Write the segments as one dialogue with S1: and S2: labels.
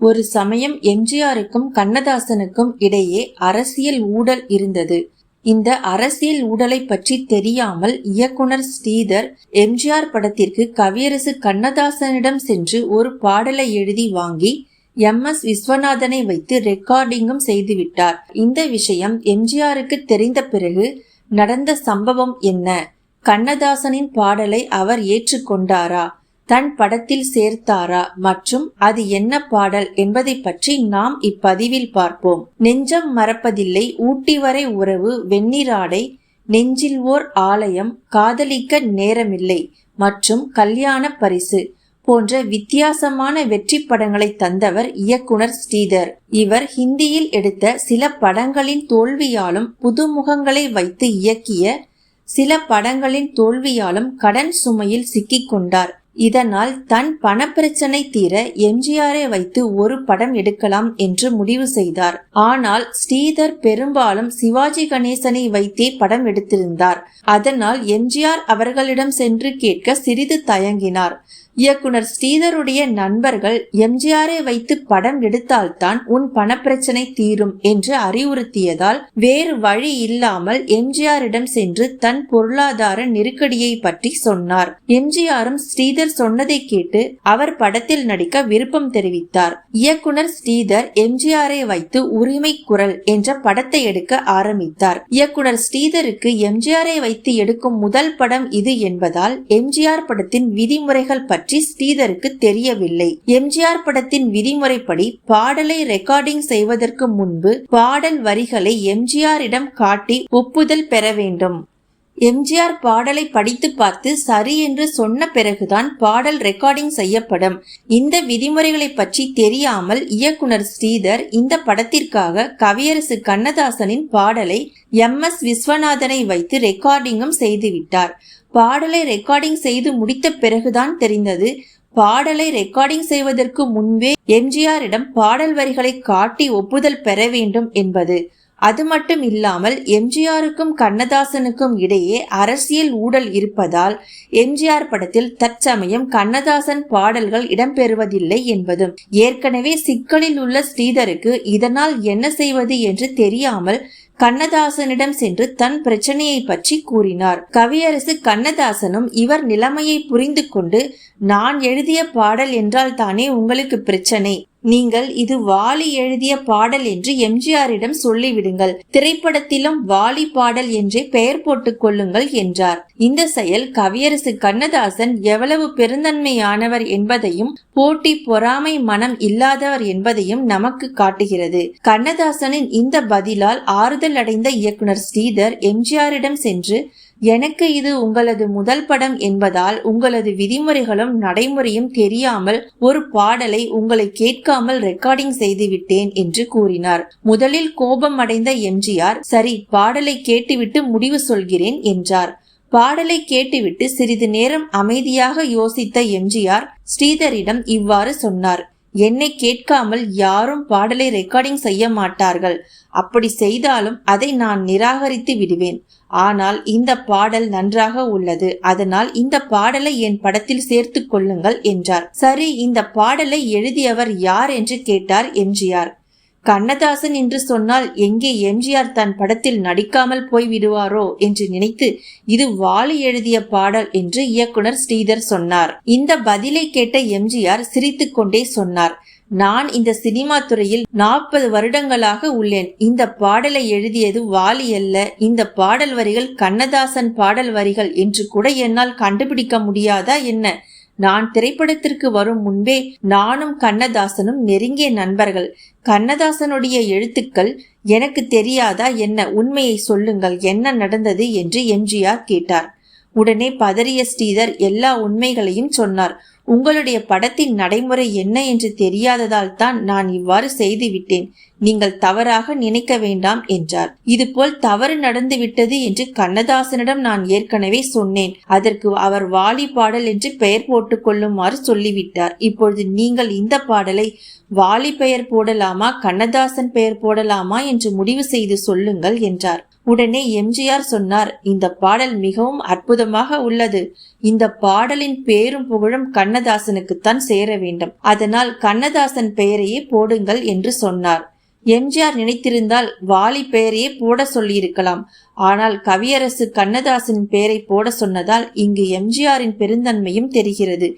S1: ஒரு சமயம் எம்ஜிஆருக்கும் கண்ணதாசனுக்கும் இடையே அரசியல் ஊடல் இருந்தது. இந்த அரசியல் ஊடலை பற்றி தெரியாமல் இயக்குனர் ஸ்ரீதர் எம்ஜிஆர் படத்திற்கு கவியரசு கண்ணதாசனிடம் சென்று ஒரு பாடலை எழுதி வாங்கி எம். எஸ். விஸ்வநாதனை வைத்து ரெக்கார்டிங்கும் செய்துவிட்டார் இந்த விஷயம் எம்ஜிஆருக்கு தெரிந்த பிறகு நடந்த சம்பவம் என்ன? கண்ணதாசனின் பாடலை அவர் ஏற்றுக்கொண்டாரா? தன் படத்தில் சேர்த்தாரா மற்றும் அது என்ன பாடல் என்பதை பற்றி நாம் இப்பதிவில் பார்ப்போம். நெஞ்சம் மறப்பதில்லை ஊட்டி வரை உறவு வெண்ணிராடை நெஞ்சில் ஓர் ஆலயம் காதலிக்க நேரமில்லை மற்றும் கல்யாண பரிசு போன்ற வித்தியாசமான வெற்றி படங்களை தந்தவர் இயக்குனர் ஸ்ரீதர். இவர் ஹிந்தியில் எடுத்த சில படங்களின் தோல்வியாலும் புதுமுகங்களை வைத்து இயக்கிய சில படங்களின் தோல்வியாலும் கடன் சுமையில் சிக்கிக் கொண்டார் இதனால் தன் பணப்பிரச்சனை தீர எம்ஜிஆரை வைத்து ஒரு படம் எடுக்கலாம் என்று முடிவு செய்தார். ஆனால் ஸ்ரீதர் பெரும்பாலும் சிவாஜி கணேசனை வைத்தே படம் எடுத்திருந்தார். அதனால் எம்ஜிஆர் அவர்களிடம் சென்று கேட்க சிறிது தயங்கினார். இயக்குனர் ஸ்ரீதருடைய நண்பர்கள் எம்ஜிஆரை வைத்து படம் எடுத்தால்தான் உன் பணப்பிரச்சனை தீரும் என்று அறிவுறுத்தியதால் வேறு வழி இல்லாமல் எம்ஜிஆரிடம் சென்று தன் பொருளாதார நெருக்கடியை பற்றி சொன்னார். எம்ஜிஆரும் ஸ்ரீதர் சொன்னதை கேட்டு அவர் படத்தில் நடிக்க விருப்பம் தெரிவித்தார். இயக்குனர் ஸ்ரீதர் எம்ஜிஆரை வைத்து உரிமை குரல் என்ற படத்தை எடுக்க ஆரம்பித்தார். இயக்குனர் ஸ்ரீதருக்கு எம்ஜிஆரை வைத்து எடுக்கும் முதல் படம் இது என்பதால் எம்ஜிஆர் படத்தின் விதிமுறைகள் பற்றி பற்றி ஸ்ரீதருக்கு தெரியவில்லை. எம்ஜிஆர் படத்தின் விதிமுறைப்படி பாடலை ரெக்கார்டிங் செய்வதற்கு முன்பு பாடல் வரிகளை எம்ஜிஆரிடம் காட்டி ஒப்புதல் பெற வேண்டும். எம்ஜிஆர் பாடலை படித்து பார்த்து சரி என்று சொன்ன பிறகுதான் பாடல் ரெக்கார்டிங் செய்யப்படும். இந்த விதிமுறைகளை பற்றி தெரியாமல் இயக்குனர் ஸ்ரீதர் இந்த படத்திற்காக கவியரசு கண்ணதாசனின் பாடலை எம். எஸ். விஸ்வநாதனை வைத்து ரெக்கார்டிங்கும் செய்துவிட்டார். பாடலை ரெக்கார்டிங் செய்து முடித்த பிறகுதான் தெரிந்தது பாடலை ரெக்கார்டிங் செய்வதற்கு முன்பே எம்ஜிஆரிடம் பாடல் வரிகளை காட்டி ஒப்புதல் பெற வேண்டும் என்பது. அது மட்டும் இல்லாமல் எம்ஜிஆருக்கும் கண்ணதாசனுக்கும் இடையே அரசியல் ஊழல் இருப்பதால் எம்ஜிஆர் படத்தில் தற்சமயம் கண்ணதாசன் பாடல்கள் இடம்பெறுவதில்லை என்பதும் ஏற்கனவே சிக்கலில் உள்ள ஸ்ரீதருக்கு இதனால் என்ன செய்வது என்று தெரியாமல் கண்ணதாசனிடம் சென்று தன் பிரச்சனையை பற்றி கூறினார். கவியரசு கண்ணதாசனும் இவர் நிலைமையை புரிந்து கொண்டு நான் எழுதிய பாடல் என்றால் தானே உங்களுக்கு பிரச்சனை? நீங்கள் இது வாலி எழுதிய பாடல் என்று எம்ஜிஆரிடம் சொல்லிவிடுங்கள். திரைப்படத்திலும் வாலி பாடல் என்றே பெயர் போட்டுக் கொள்ளுங்கள் என்றார். இந்த செயல் கவியரசு கண்ணதாசன் எவ்வளவு பெருந்தன்மையானவர் என்பதையும் போட்டி பொறாமை மனம் இல்லாதவர் என்பதையும் நமக்கு காட்டுகிறது. கண்ணதாசனின் இந்த பதிலால் ஆறுதல் அடைந்த இயக்குனர் ஸ்ரீதர் எம்ஜிஆரிடம் சென்று எனக்கு இது உங்களது முதல் படம் என்பதால் உங்களது விதிமுறைகளும் நடைமுறையும் தெரியாமல் ஒரு பாடலை உங்களை கேட்காமல் ரெக்கார்டிங் செய்துவிட்டேன் என்று கூறினார். முதலில் கோபம் அடைந்த எம்ஜிஆர் சரி பாடலை கேட்டுவிட்டு முடிவு சொல்கிறேன் என்றார். பாடலை கேட்டுவிட்டு சிறிது நேரம் அமைதியாக யோசித்த எம்ஜிஆர் ஸ்ரீதரிடம் இவ்வாறு சொன்னார். என்னை கேட்காமல் யாரும் பாடலை ரெக்கார்டிங் செய்ய மாட்டார்கள். அப்படி செய்தாலும் அதை நான் நிராகரித்து விடுவேன். ஆனால் இந்த பாடல் நன்றாக உள்ளது. அதனால் இந்த பாடலை என் படத்தில் சேர்த்து கொள்ளுங்கள் என்றார். சரி இந்த பாடலை எழுதியவர் யார் என்று கேட்டார் எம்ஜிஆர். கண்ணதாசன் என்று சொன்னால் எங்கே எம்ஜிஆர் தன் படத்தில் நடிக்காமல் போய் விடுவாரோ என்று நினைத்து இது வாலி எழுதிய பாடல் என்று இயக்குனர் ஸ்ரீதர் சொன்னார். இந்த பதிலை கேட்ட எம்ஜிஆர் சிரித்துக்கொண்டே சொன்னார். நான் இந்த சினிமா துறையில் நாற்பது வருடங்களாக உள்ளேன். இந்த பாடலை எழுதியது வாலி அல்ல. இந்த பாடல் வரிகள் கண்ணதாசன் பாடல் வரிகள் என்று கூட என்னால் கண்டுபிடிக்க முடியாதா என்ன? நான் திரைப்படத்திற்கு வரும் முன்பே நானும் கண்ணதாசனும் நெருங்கிய நண்பர்கள். கண்ணதாசனுடைய எழுத்துக்கள் எனக்கு தெரியாதா என்ன? உண்மையை சொல்லுங்கள். என்ன நடந்தது என்று எம்ஜிஆர் கேட்டார். உடனே பதறிய ஸ்ரீதர் எல்லா உண்மைகளையும் சொன்னார். உங்களுடைய படத்தின் நடைமுறை என்ன என்று தெரியாததால் தான் நான் இவ்வாறு செய்துவிட்டேன். நீங்கள் தவறாக நினைக்க வேண்டாம் என்றார். இதுபோல் தவறு நடந்து விட்டது என்று கண்ணதாசனிடம் நான் ஏற்கனவே சொன்னேன். அதற்கு அவர் வாலி பாடல் என்று பெயர் போட்டுக் கொள்ளுமாறு சொல்லிவிட்டார். இப்பொழுது நீங்கள் இந்த பாடலை வாலி பெயர் போடலாமா கண்ணதாசன் பெயர் போடலாமா என்று முடிவு செய்து சொல்லுங்கள் என்றார். உடனே எம்ஜிஆர் சொன்னார் இந்த பாடல் மிகவும் அற்புதமாக உள்ளது. இந்த பாடலின் பேரும் புகழும் கண்ண கண்ணதாசனுக்குத்தான் சேர வேண்டும். அதனால் கண்ணதாசன் பெயரையே போடுங்கள் என்று சொன்னார். எம்ஜிஆர் நினைத்திருந்தால் வாலி பெயரையே போட சொல்லியிருக்கலாம். ஆனால் கவியரசு கண்ணதாசன் பெயரை போட சொன்னதால் இங்கு எம்ஜிஆரின் பெருந்தன்மையும் தெரிகிறது.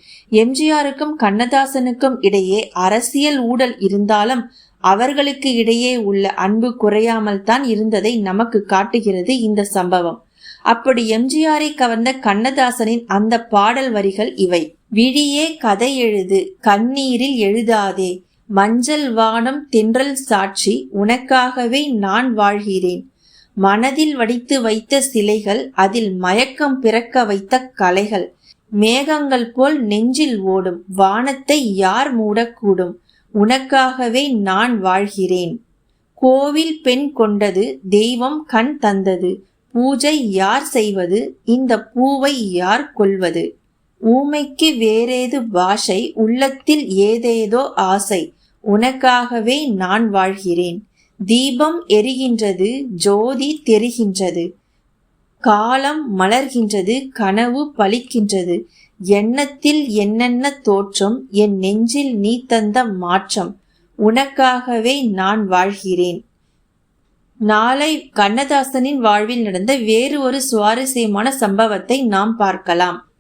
S1: எம்ஜிஆருக்கும் கண்ணதாசனுக்கும் இடையே அரசியல் ஊழல் இருந்தாலும் அவர்களுக்கு இடையே உள்ள அன்பு குறையாமல் தான் இருந்ததை நமக்கு காட்டுகிறது இந்த சம்பவம். அப்படி எம்ஜிஆரை கவர்ந்த கண்ணதாசனின் அந்த பாடல் வரிகள் இவை. விழியே கதை எழுது கண்ணீரில் எழுதாதே. மஞ்சள் வானம் தென்றல் சாட்சி உனக்காகவே நான் வாழ்கிறேன். மனதில் வடித்து வைத்த சிலைகள் அதில் மயக்கம் பிறக்க வைத்த கலைகள். மேகங்கள் போல் நெஞ்சில் ஓடும் வானத்தை யார் மூடக்கூடும். உனக்காகவே நான் வாழ்கிறேன். கோவில் பெண் கொண்டது தெய்வம் கண் தந்தது. பூஜை யார் செய்வது இந்த பூவை யார் கொள்வது? ஊமைக்கு வேறேது பாஷை உள்ளத்தில் ஏதேதோ ஆசை. உனக்காகவே நான் வாழ்கிறேன். தீபம் எரிகின்றது ஜோதி தெரிகின்றது. காலம் மலர்கின்றது கனவு பலிக்கின்றது எண்ணத்தில் என்னென்ன தோற்றம் என் நெஞ்சில் நீ தந்த மாற்றம். உனக்காகவே நான் வாழ்கிறேன். நாளை கண்ணதாசனின் வாழ்வில் நடந்த வேறு ஒரு சுவாரஸ்யமான சம்பவத்தை நாம் பார்க்கலாம்.